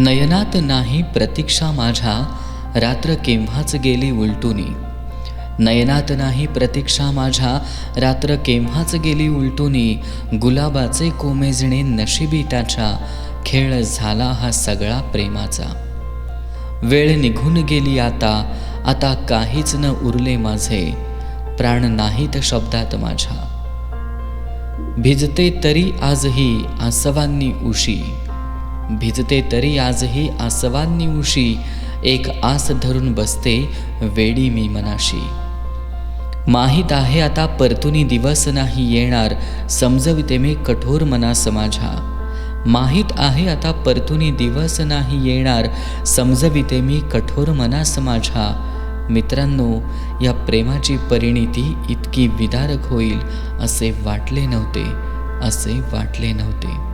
नयनात नाही प्रतीक्षा माझ्या रात्र केव्हाच गेली उलटुनी? नयनात नाही प्रतीक्षा माझ्या रात्र केव्हाच गेली उलटुनी? गुलाबाचे कोमेजणे नशिबी त्याच्या खेळ झाला हा सगळा प्रेमाचा. वेळ निघून गेली आता आता काहीच न उरले माझे प्राण नाहीत शब्दात माझ्या. भिजते तरी आजही आसवांनी उशी. भिजते तरी आजही आसवांनी उशी एक आस धरून बसते वेडी मी मनाशी. माहीत आहे आता परतुनी दिवस नाही येणार समजविते मी कठोर मनास माझ्या. माहीत आहे आता परतुनी दिवस नाही येणार समजविते मी कठोर मनास माझ्या. मित्रांनो या प्रेमाची परिणिती इतकी विदारक होईल असे वाटले नव्हते असे वाटले नव्हते.